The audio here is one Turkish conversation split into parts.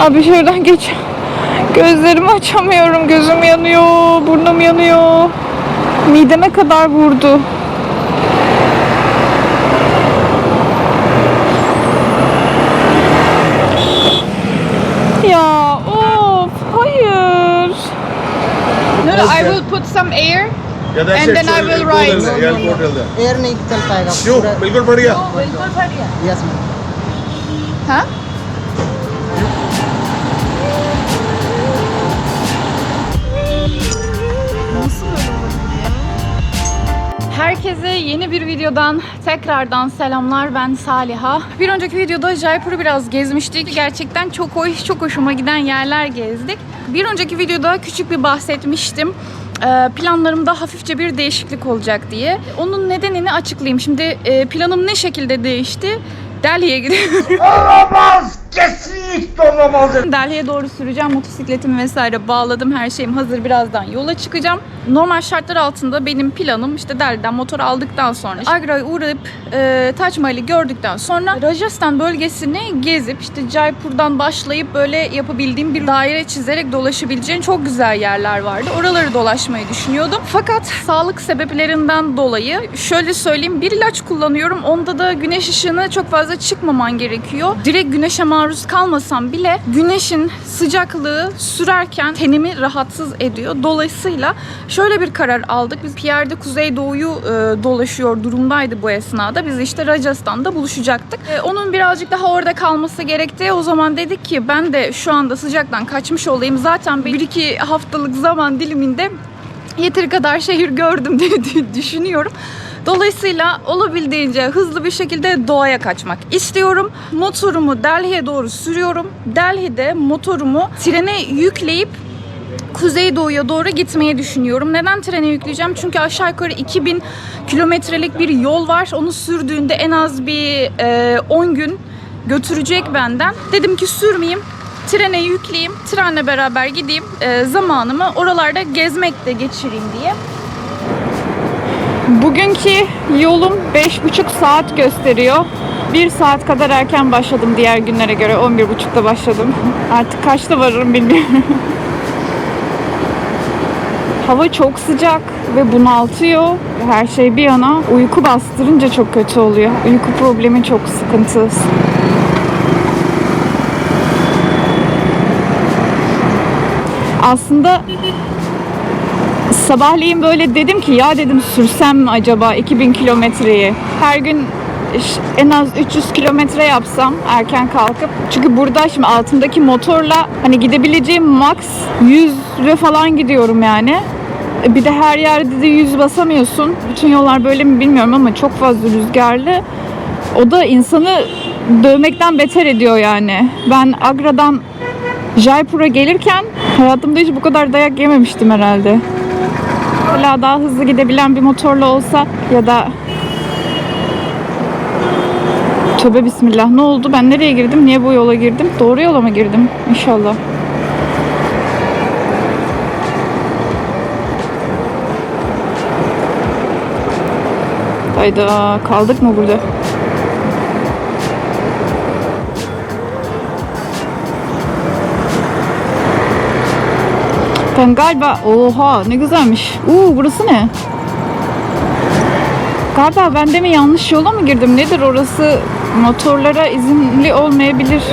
Abi şuradan geç. Gözlerimi açamıyorum. Gözüm yanıyor. Burnum yanıyor. Mideme kadar vurdu. Ya of hayır. No, no, I will put some air. Yeah, that's And it. then So I we'll will go write. there. Yeah, I'll go till there. Air नहीं चल पाएगा क्यों पूरा- बिल्कुल बढ़ गया yes ma'am Ha? Herkese yeni bir videodan tekrardan selamlar. Ben Saliha. Bir önceki videoda Jaipur'u biraz gezmiştik. Gerçekten çok hoş, çok hoşuma giden yerler gezdik. Bir önceki videoda küçük bir bahsetmiştim. Ee, Planlarımda hafifçe bir değişiklik olacak diye. Onun nedenini açıklayayım. Şimdi e, planım ne şekilde değişti? Delhi'ye gidiyorum. Olamaz! Kesinlikle olamaz! Delhi'ye doğru süreceğim. Motosikletimi vesaire bağladım. Her şeyim hazır. Birazdan yola çıkacağım. Normal şartlar altında benim planım işte Delhi'den motor aldıktan sonra Agra'ya uğrayıp e, Taj Mahal'i gördükten sonra Rajasthan bölgesini gezip işte Jaipur'dan başlayıp böyle yapabildiğim bir daire çizerek dolaşabileceğin çok güzel yerler vardı. Oraları dolaşmayı düşünüyordum. Fakat sağlık sebeplerinden dolayı şöyle söyleyeyim bir ilaç kullanıyorum. Onda da güneş ışığına çok fazla çıkmaman gerekiyor. Direkt güneşe maruz kalmasam bile güneşin sıcaklığı sürerken tenimi rahatsız ediyor. Dolayısıyla şöyle bir karar aldık. Biz Pierre'de Kuzeydoğu'yu e, dolaşıyor durumdaydı bu esnada. Biz işte Rajasthan'da buluşacaktık. E, onun birazcık daha orada kalması gerekti. O zaman dedik ki ben de şu anda sıcaktan kaçmış olayım. Zaten bir iki haftalık zaman diliminde yeteri kadar şehir gördüm diye düşünüyorum. Dolayısıyla olabildiğince hızlı bir şekilde doğaya kaçmak istiyorum. Motorumu Delhi'ye doğru sürüyorum. Delhi'de motorumu trene yükleyip Kuzeydoğu'ya doğru gitmeyi düşünüyorum. Neden trene yükleyeceğim? Çünkü aşağı yukarı 2000 kilometrelik bir yol var. Onu sürdüğünde en az bir e, 10 gün götürecek benden. Dedim ki sürmeyeyim. Trene yükleyeyim. Trenle beraber gideyim. E, zamanımı oralarda gezmekle geçireyim diye. Bugünkü yolum 5,5 saat gösteriyor. 1 saat kadar erken başladım diğer günlere göre. 11.30'da başladım. Artık kaçta varırım bilmiyorum. Hava çok sıcak ve bunaltıyor. Her şey bir yana. Uyku bastırınca çok kötü oluyor. Uyku problemi çok sıkıntı. Aslında sabahleyin böyle dedim ki ya dedim sürsem acaba 2000 kilometreyi? Her gün en az 300 kilometre yapsam erken kalkıp. Çünkü burada şimdi altındaki motorla hani gidebileceğim max 100 ve falan gidiyorum yani. E, Bir de her yerde de 100 basamıyorsun. Bütün yollar böyle mi bilmiyorum ama çok fazla rüzgarlı. O da insanı dövmekten beter ediyor yani. Ben Agra'dan Jaipur'a gelirken hayatımda hiç bu kadar dayak yememiştim herhalde. Hala daha hızlı gidebilen bir motorla olsa ya da Tövbe bismillah ne oldu? Ben nereye girdim? Niye bu yola girdim? Doğru yola mı girdim? İnşallah. Hayda kaldık mı burada? Ben galiba oha ne güzelmiş. Uuu burası ne? Galiba ben de mi yanlış yola mı girdim? Nedir orası? Motorlara izinli olmayabilir.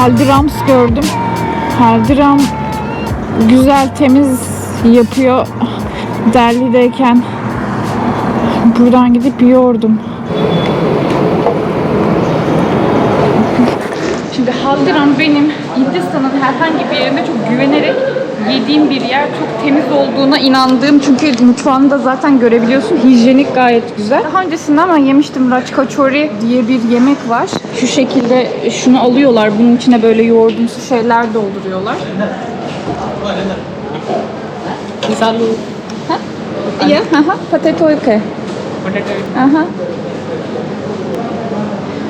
Haldirams gördüm. Haldiram güzel temiz yapıyor. Delhi'deyken buradan gidip yiyordum. Şimdi Haldiram benim Hindistan'ın herhangi bir yerinde çok güvenerek yediğim bir yer. Çok temiz olduğuna inandığım çünkü mutfağını da zaten görebiliyorsun. Hijyenik gayet güzel. Daha öncesinde ama yemiştim Raj Kachori diye bir yemek var. Şu şekilde şunu alıyorlar. Bunun içine böyle yoğurdumsu şeyler dolduruyorlar. Is aloo Yeah, aha, potato okay. potato? Aha.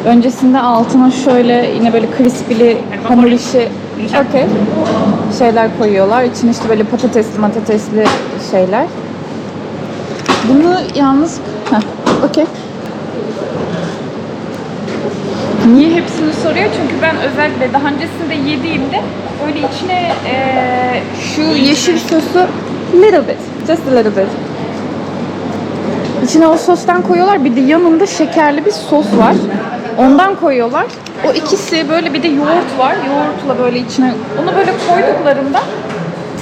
Öncesinde altına şöyle yine böyle crispy'li hamur işi okay. şeyler koyuyorlar. İçine işte böyle patatesli matatesli şeyler. Bunu yalnız... Heh, okey. Niye hepsini soruyor? Çünkü ben özellikle daha öncesinde yediğimde böyle içine eee, şu yeşil sosu little bit, just a little bit. İçine o sostan koyuyorlar. Bir de yanında şekerli bir sos var. Ondan koyuyorlar. O ikisi böyle bir de yoğurt var. Yoğurtla böyle içine onu böyle koyduklarında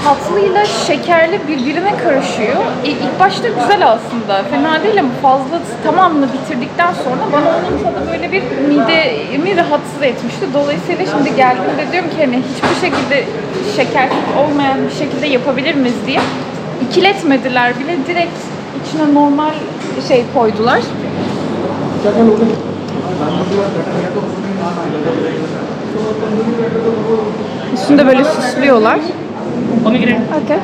tatlıyla şekerli birbirine karışıyor. İ- İlk başta güzel aslında. Fena değil ama fazla tamamını bitirdikten sonra bana onun tadı böyle bir midemi rahatsız etmişti. Dolayısıyla şimdi geldiğimde diyorum ki hani hiçbir şekilde şekersiz olmayan bir şekilde yapabilir miyiz diye. İkiletmediler bile direkt içine normal şey koydular. Üstünde böyle süslüyorlar. Okay.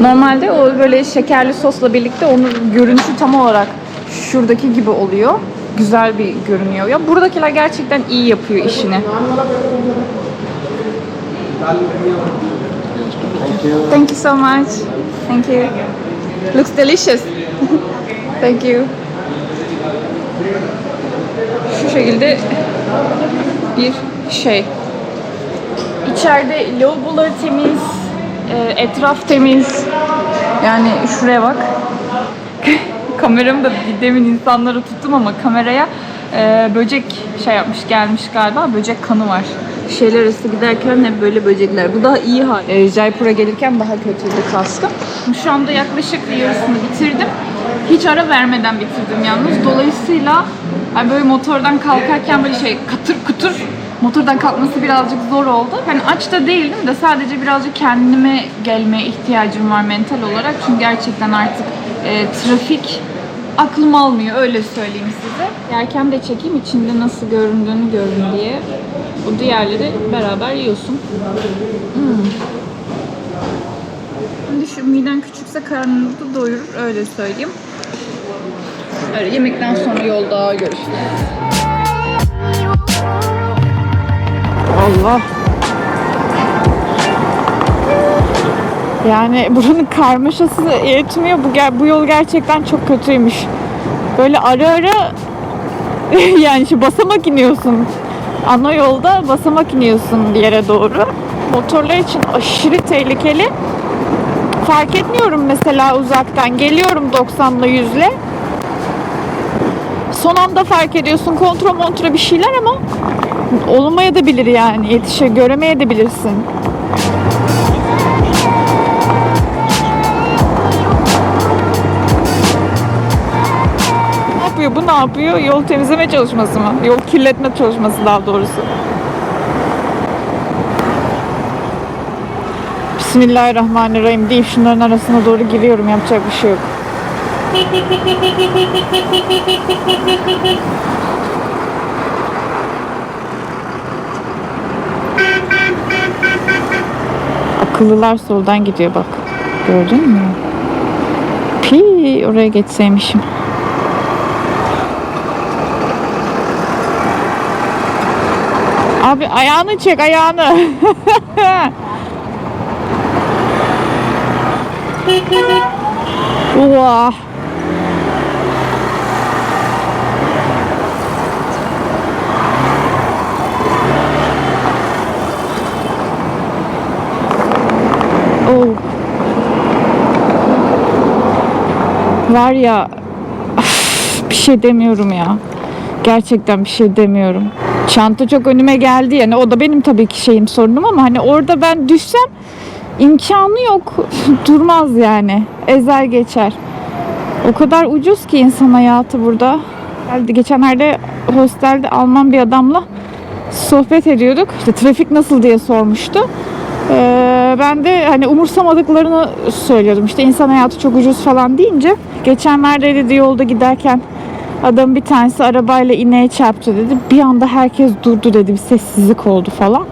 Normalde o böyle şekerli sosla birlikte onun görünüşü tam olarak şuradaki gibi oluyor. Güzel bir görünüyor. Ya buradakiler gerçekten iyi yapıyor işini. Thank you so much. Thank you. Looks delicious. Thank you. Şu şekilde bir şey. İçeride lavaboları temiz, e, etraf temiz. Yani şuraya bak. Kameramı da demin insanlara tuttum ama kameraya e, böcek şey yapmış gelmiş galiba. Böcek kanı var. Şeyler arası giderken hep böyle böcekler. Bu daha iyi hal. E, Jaipur'a gelirken daha kötüydü kaskım. Şu anda yaklaşık yarısını bitirdim. Hiç ara vermeden bitirdim yalnız. Dolayısıyla böyle motordan kalkarken böyle şey katır kutur motordan kalkması birazcık zor oldu. Hani aç da değildim de sadece birazcık kendime gelmeye ihtiyacım var mental olarak. Çünkü gerçekten artık e, trafik aklım almıyor öyle söyleyeyim size. Yerken de çekeyim içinde nasıl göründüğünü görün diye. Bu diğerleri beraber yiyorsun. Hmm. Şimdi şu miden küçükse karnını da doyurur öyle söyleyeyim. Öyle yemekten sonra yolda görüşürüz. Allah. Yani buranın karmaşası yetmiyor. Bu, bu yol gerçekten çok kötüymüş. Böyle ara ara yani şu basamak iniyorsun. Ana yolda basamak iniyorsun yere doğru. Motorlar için aşırı tehlikeli. Fark etmiyorum mesela uzaktan. Geliyorum 90'la 100'le. Son anda fark ediyorsun kontrol montra bir şeyler ama olmaya da bilir yani. Yetişe göremeye de bilirsin. Ne yapıyor? Bu ne yapıyor? Yol temizleme çalışması mı? Yol kirletme çalışması daha doğrusu. Bismillahirrahmanirrahim deyip şunların arasına doğru giriyorum. Yapacak bir şey yok. Akıllılar soldan gidiyor bak. Gördün mü? Pi oraya geçseymişim. Abi ayağını çek ayağını. Vah. Var ya bir şey demiyorum ya. Gerçekten bir şey demiyorum. Çanta çok önüme geldi yani o da benim tabii ki şeyim sorunum ama hani orada ben düşsem imkanı yok. Durmaz yani. Ezer geçer. O kadar ucuz ki insan hayatı burada. Geçenlerde hostelde Alman bir adamla sohbet ediyorduk. İşte trafik nasıl diye sormuştu. Ee, ben de hani umursamadıklarını söylüyordum. İşte insan hayatı çok ucuz falan deyince geçenlerde dedi yolda giderken adam bir tanesi arabayla ineğe çarptı dedi. Bir anda herkes durdu dedi. Bir sessizlik oldu falan.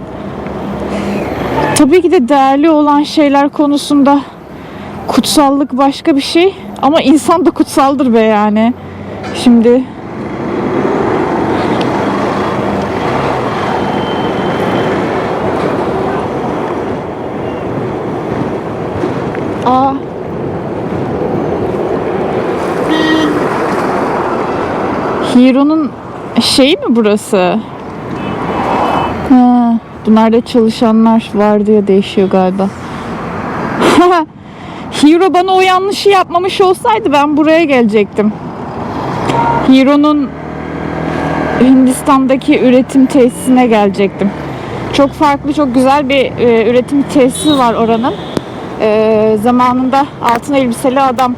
Tabii ki de değerli olan şeyler konusunda kutsallık başka bir şey ama insan da kutsaldır be yani. Şimdi Hero'nun şeyi mi burası? Ha, bunlar da çalışanlar var diye değişiyor galiba. Hero bana o yanlışı yapmamış olsaydı ben buraya gelecektim. Hero'nun Hindistan'daki üretim tesisine gelecektim. Çok farklı, çok güzel bir e, üretim tesisi var oranın. E, zamanında altın elbiseli adam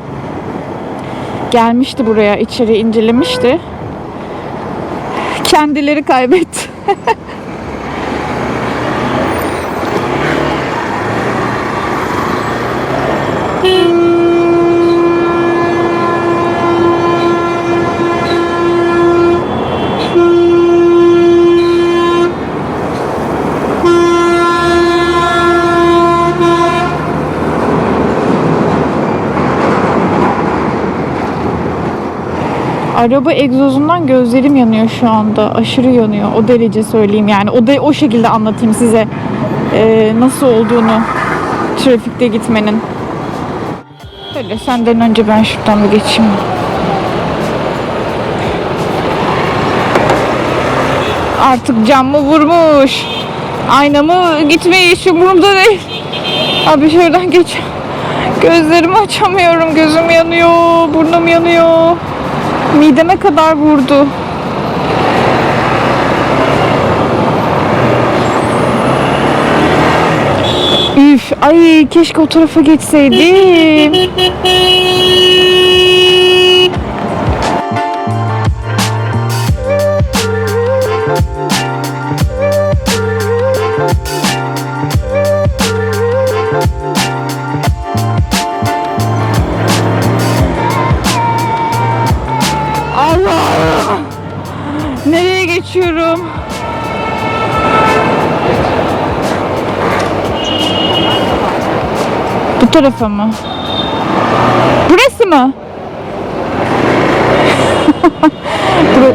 gelmişti buraya, içeri incelemişti. Kendileri kaybetti. Araba egzozundan gözlerim yanıyor şu anda. Aşırı yanıyor. O derece söyleyeyim yani. O da o şekilde anlatayım size ee, nasıl olduğunu trafikte gitmenin. Öyle senden önce ben şuradan bir geçeyim. Artık cam mı vurmuş? Ayna mı gitmiş? Umurumda değil. Abi şuradan geç. Gözlerimi açamıyorum. Gözüm yanıyor. Burnum yanıyor. Mideme kadar vurdu. Üf, ay keşke o tarafa geçseydim. tarafa mı? Burası mı? Bur-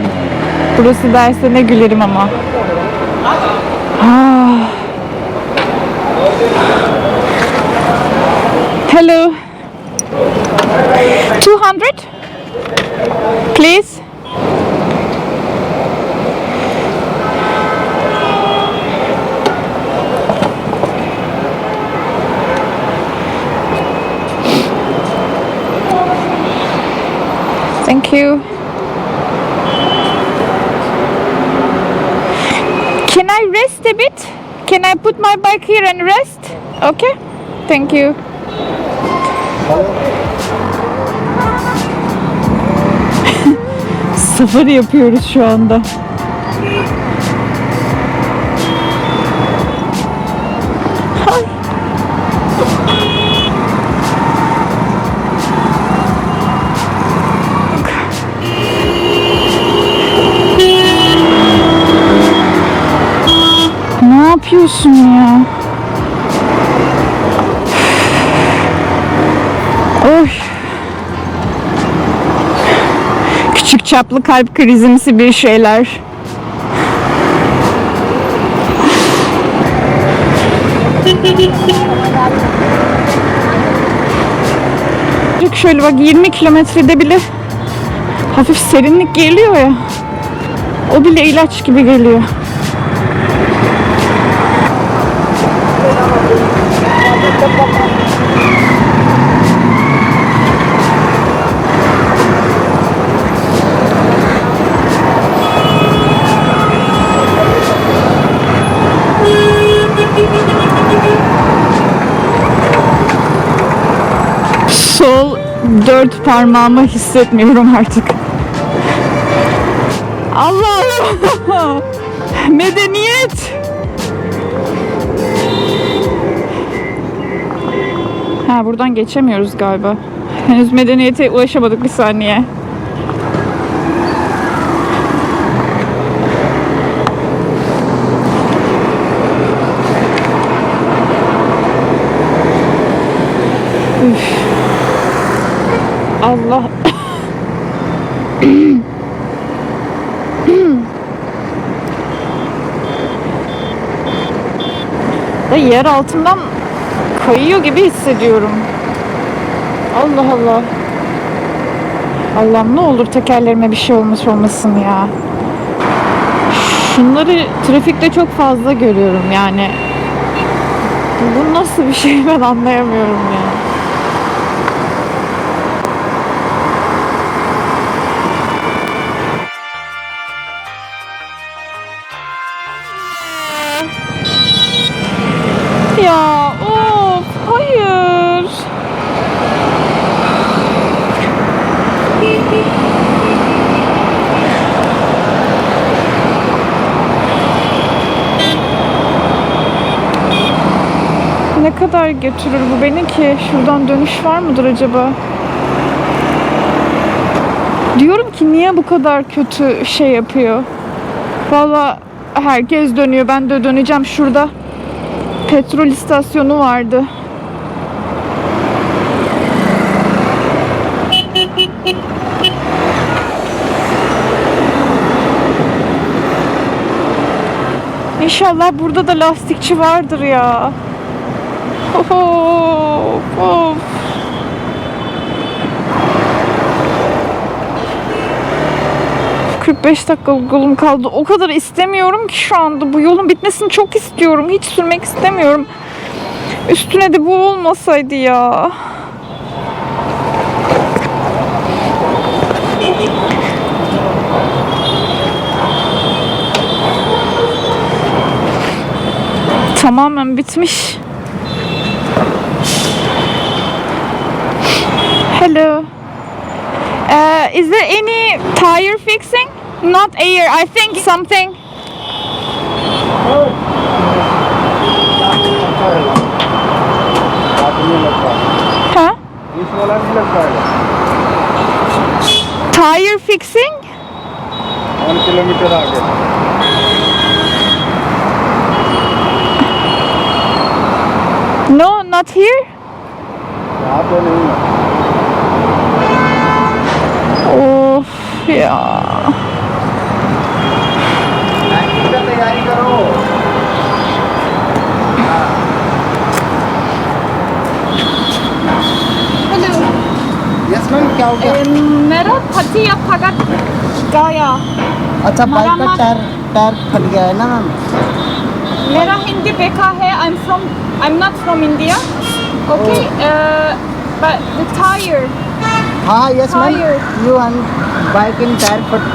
Burası derse ne gülerim ama. Ah. Hello. 200? Please. You. Can I rest a bit? Can I put my bike here and rest? Okay. Thank you. Safari yapıyoruz şu anda. Yapıyorsun ya? Oy. Küçük çaplı kalp krizimsi bir şeyler. Şöyle bak 20 kilometrede bile hafif serinlik geliyor ya. O bile ilaç gibi geliyor. Dört parmağımı hissetmiyorum artık. Allah! Medeniyet! Ha buradan geçemiyoruz galiba. Henüz medeniyete ulaşamadık bir saniye. Allah. Da yer altından kayıyor gibi hissediyorum. Allah Allah. Allah'ım ne olur tekerlerime bir şey olmuş olmasın ya. Şunları trafikte çok fazla görüyorum yani. Bu nasıl bir şey ben anlayamıyorum ya. Götürür bu beni ki? Şuradan dönüş var mıdır acaba? Diyorum ki niye bu kadar kötü şey yapıyor? Valla herkes dönüyor. Ben de döneceğim şurada. Petrol istasyonu vardı. İnşallah burada da lastikçi vardır ya. Of, of. ...45 dakika yolum kaldı. O kadar istemiyorum ki şu anda. Bu yolun bitmesini çok istiyorum. Hiç sürmek istemiyorum. Üstüne de bu olmasaydı ya. Tamamen bitmiş. Hello. Uh, is there any tire fixing? Not air, I think something. Huh? Tire fixing? One kilometer आगे. No, not here. Of तैयारी करो क्या हो गया? मेरा या फगत अच्छा बाइक फट गया है ना मेरा हिंदी बेकार है I am from I am not from India okay but the tyre हाँ yes ma'am you and bike in tyre फट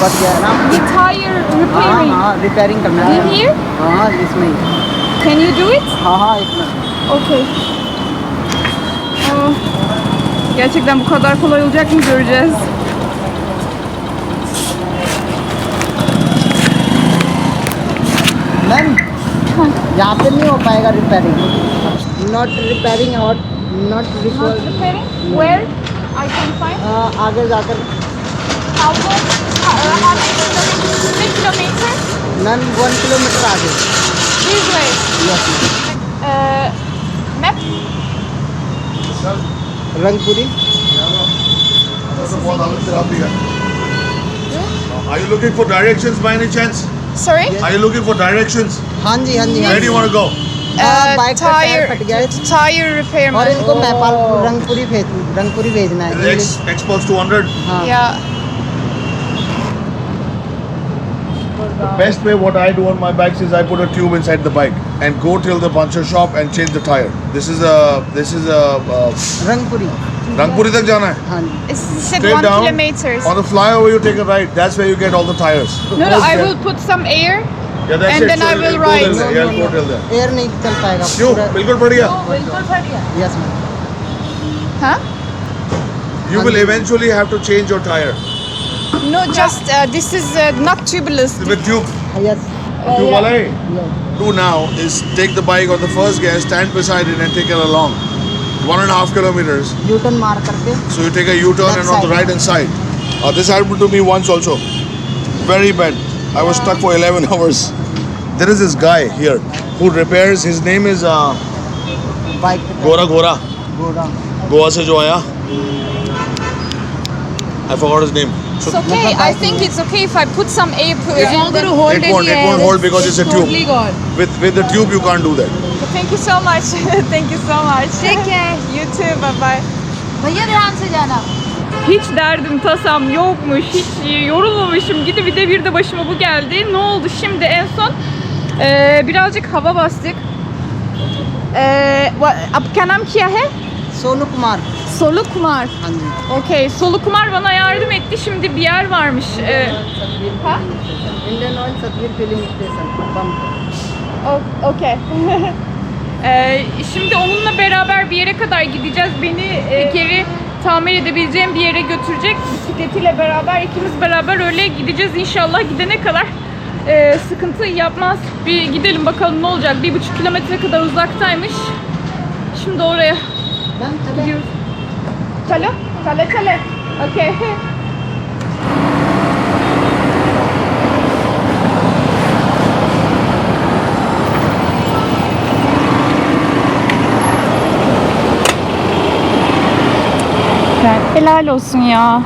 फट गया है ना The tire हाँ repairing. हाँ रिपेयरिंग करना है In here? हाँ इसमें ही Can you do it? हाँ हाँ इसमें Okay. Aa, gerçekten bu kadar kolay olacak mı göreceğiz. Ma'am यहाँ पे नहीं हो पाएगा रिपेयरिंग नॉट रिपेयरिंग और नॉट Not repairing? Where? आगे जाकर हाउ नन वन किलोमीटर आगे Rangpuri Are you looking for directions by any chance? Sorry? Yes. Are you looking for directions? Hanji, Hanji. Where do you want to go? हाँ, बाइक का टायर फट गया है tire repair और इनको नेपाल रंगपुरी भेज रंगपुरी भेजना है X, X pulse 200. हाँ Yeah. The best way what I do on my bikes is I put a tube inside the bike and go till the puncture shop and change the tire. This is a this is a uh, Rangpuri Rangpuri tak jana hai. हाँ जी It's said Straight one down. kilometers. On the flyover you take a right. That's where you get all the tires. No, no, I will put some air. Yeah, that's And it. then I will it'll go ride. till there. Yeah, it'll go till there. Air नहीं चल पाएगा क्यों? बिल्कुल बढ़िया. Yes ma'am Huh? You will eventually have to change your tire No, just uh, this is uh, not tubeless. with tube. Yes Tube wala hai. do now is take the bike on the first gear, stand beside it, and take it along. One and a half kilometers. U turn मार करके So you take a U-turn Left and on the side. right hand side. Uh, this happened to me once also. Very bad. I was stuck for 11 hours. There is this guy here who repairs. His name is uh, bike Gora Gora. Goda. Goa से जो आया I forgot his name. It's okay. I think it's okay if I put some air. It's not going to hold It won't, it won't hold because it's a tube. With with the tube you can't do that. Thank you so much. Thank you so much. Take care. You too. Bye bye. भैया ध्यान से जाना hiç derdim tasam yokmuş, hiç yorulmamışım gibi bir de bir de başıma bu geldi. Ne oldu şimdi en son? Ee, birazcık hava bastık. Ee, ab kanam kiya hai? Solukmar. Solukmar. Okey. Solukmar bana yardım etti. Şimdi bir yer varmış. Ee, ha? Okey. ee, şimdi onunla beraber bir yere kadar gideceğiz. Beni e, Peki tamir edebileceğim bir yere götürecek. Bisikletiyle beraber ikimiz beraber öyle gideceğiz inşallah gidene kadar e, sıkıntı yapmaz. Bir gidelim bakalım ne olacak. Bir buçuk kilometre kadar uzaktaymış. Şimdi oraya ben gidiyoruz. Tala? Tala tala. Okay. Yani helal olsun ya.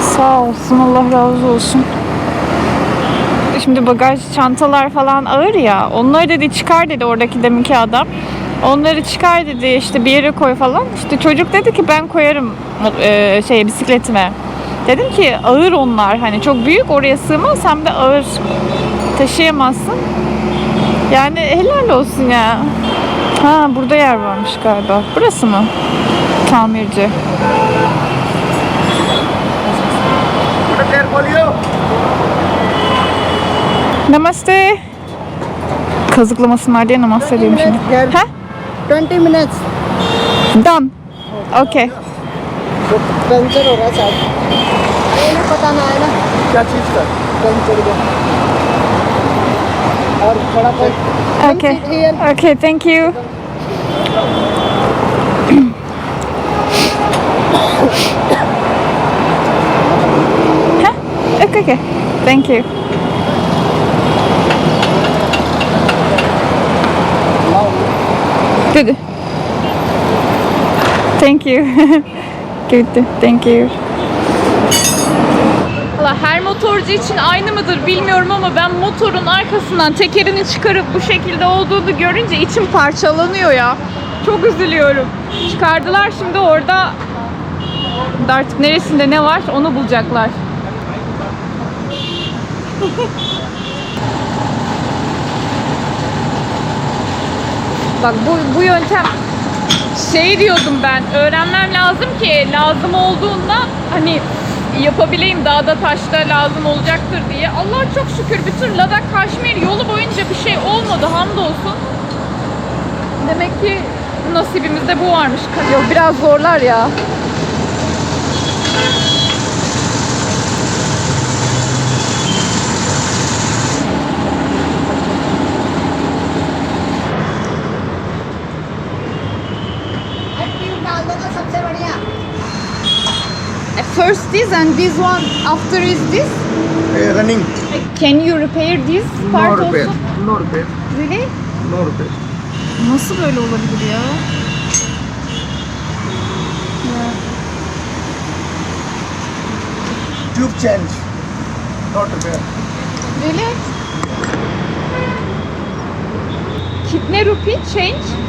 Sağ olsun, Allah razı olsun. Şimdi bagaj çantalar falan ağır ya. Onları dedi çıkar dedi oradaki deminki adam. Onları çıkar dedi işte bir yere koy falan. İşte çocuk dedi ki ben koyarım e, şey bisikletime. Dedim ki ağır onlar hani çok büyük oraya sığmaz hem de ağır taşıyamazsın. Yani helal olsun ya. Ha burada yer varmış galiba. Burası mı? Tamirci. Namaste. Kazıklamasın var diye namaste diyorum şimdi. Gel. Ha? 20 minutes Done. Okay. वो पंचर होगा शायद अरे ना पता ना है ना क्या चीज़ का पंचर का और थोड़ा बहुत Okay. sit here. Okay. Thank you. Good. Thank you. Good. Thank you. Valla her motorcu için aynı mıdır bilmiyorum ama ben motorun arkasından tekerini çıkarıp bu şekilde olduğunu görünce içim parçalanıyor ya. Çok üzülüyorum. Çıkardılar şimdi orada artık neresinde ne var onu bulacaklar. Bak bu, bu yöntem şey diyordum ben öğrenmem lazım ki lazım olduğunda hani yapabileyim dağda taşta lazım olacaktır diye. Allah çok şükür bütün Ladakh Kaşmir yolu boyunca bir şey olmadı hamdolsun. Demek ki nasibimizde bu varmış. Yok biraz zorlar ya. first this and this one after is this? Uh, running. Can you repair this part no repair. also? No repair. Really? No repair. Nasıl böyle olabilir ya? Yeah. Tube change. Not repair. Really? Kitne rupee change?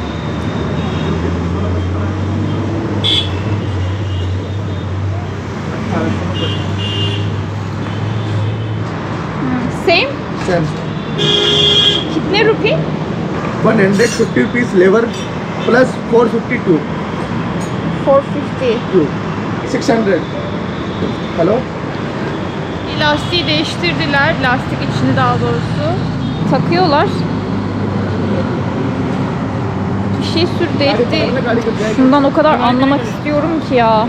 Same same कितने रुपये one hundred fifty rupees labour plus four fifty to 450 to six hundred hello Lastiği değiştirdiler. Lastik içini daha doğrusu. Takıyorlar. Bir şey sürdü etti. गाड़ी कर जाएगी Şundan o kadar anlamak istiyorum ki ya.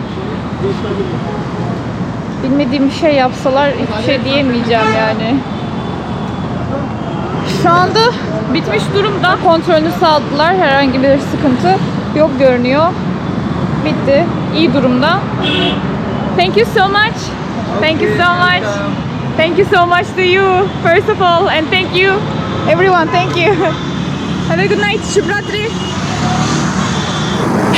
Bilmediğim bir şey yapsalar hiçbir şey diyemeyeceğim yani. Şu anda bitmiş durumda. Kontrolünü sağladılar. Herhangi bir sıkıntı yok görünüyor. Bitti. İyi durumda. Thank you so much. Thank you so much. Thank you so much to you first of all and thank you everyone. Thank you. Have a good night. Shubratri.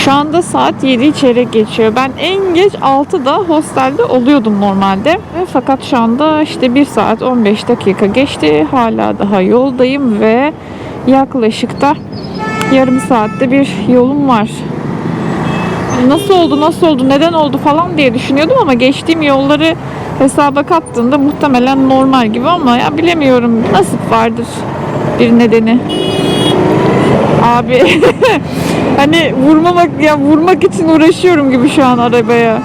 Şu anda saat 7 çeyrek geçiyor. Ben en geç 6'da hostelde oluyordum normalde. Fakat şu anda işte 1 saat 15 dakika geçti. Hala daha yoldayım ve yaklaşık da yarım saatte bir yolum var. Nasıl oldu, nasıl oldu, neden oldu falan diye düşünüyordum ama geçtiğim yolları hesaba kattığında muhtemelen normal gibi ama ya bilemiyorum. Nasip vardır bir nedeni. Abi hani vurmamak ya vurmak için uğraşıyorum gibi şu an arabaya.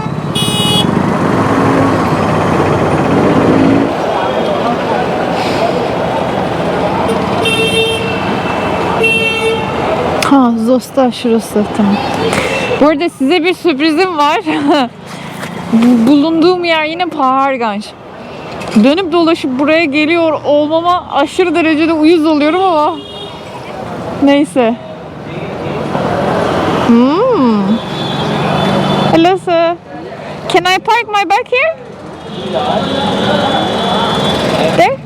Ha Zosta şurası tamam. Bu arada size bir sürprizim var. Bu- Bulunduğum yer yine Paharganj. Dönüp dolaşıp buraya geliyor olmama aşırı derecede uyuz oluyorum ama neyse. Hmm. Hello sir. Can I park my bike here? There?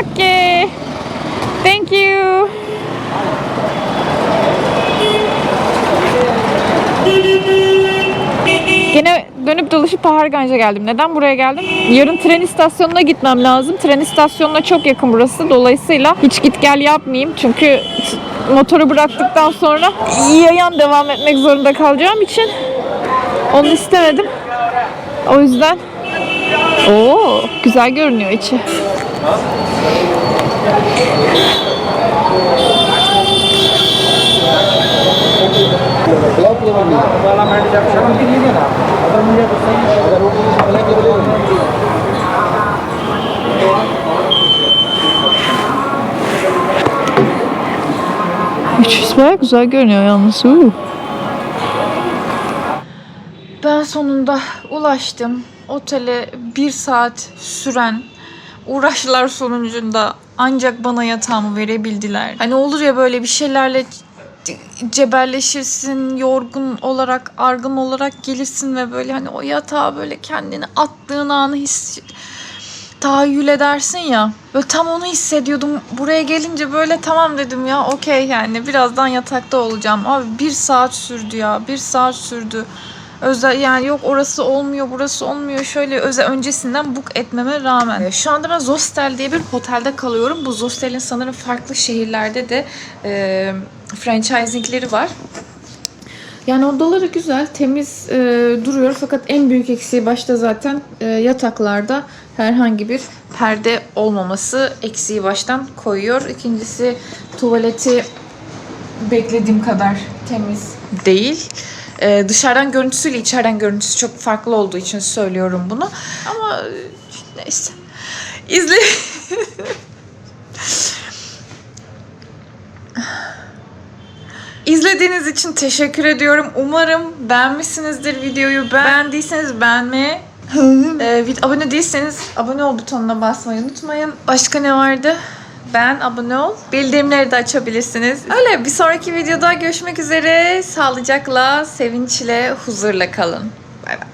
Okay. Thank you. Gene dönüp dolaşıp Paharganj'a geldim. Neden buraya geldim? Yarın tren istasyonuna gitmem lazım. Tren istasyonuna çok yakın burası. Dolayısıyla hiç git gel yapmayayım. Çünkü motoru bıraktıktan sonra yayan devam etmek zorunda kalacağım için onu istemedim. O yüzden Oo, güzel görünüyor içi. İçi bayağı güzel görünüyor yalnız. Uu. Ben sonunda ulaştım. Otele bir saat süren uğraşlar sonucunda ancak bana yatağımı verebildiler. Hani olur ya böyle bir şeylerle cebelleşirsin, yorgun olarak, argın olarak gelirsin ve böyle hani o yatağa böyle kendini attığın anı his tahayyül edersin ya. Böyle tam onu hissediyordum. Buraya gelince böyle tamam dedim ya okey yani birazdan yatakta olacağım. Abi bir saat sürdü ya. Bir saat sürdü. Özel yani yok orası olmuyor burası olmuyor şöyle özel öncesinden book etmeme rağmen. Ee, Şu anda ben Zostel diye bir otelde kalıyorum. Bu Zostel'in sanırım farklı şehirlerde de e, franchisingleri var. Yani odaları güzel, temiz e, duruyor fakat en büyük eksiği başta zaten e, yataklarda herhangi bir perde olmaması eksiği baştan koyuyor. İkincisi tuvaleti beklediğim kadar temiz değil. E, dışarıdan görüntüsüyle içeriden görüntüsü çok farklı olduğu için söylüyorum bunu. Ama neyse. İzle. İzlediğiniz için teşekkür ediyorum. Umarım beğenmişsinizdir videoyu. Beğendiyseniz beğenmeyi, e, vid- abone değilseniz abone ol butonuna basmayı unutmayın. Başka ne vardı? beğen, abone ol. Bildirimleri de açabilirsiniz. Öyle bir sonraki videoda görüşmek üzere. Sağlıcakla, sevinçle, huzurla kalın. Bay bay.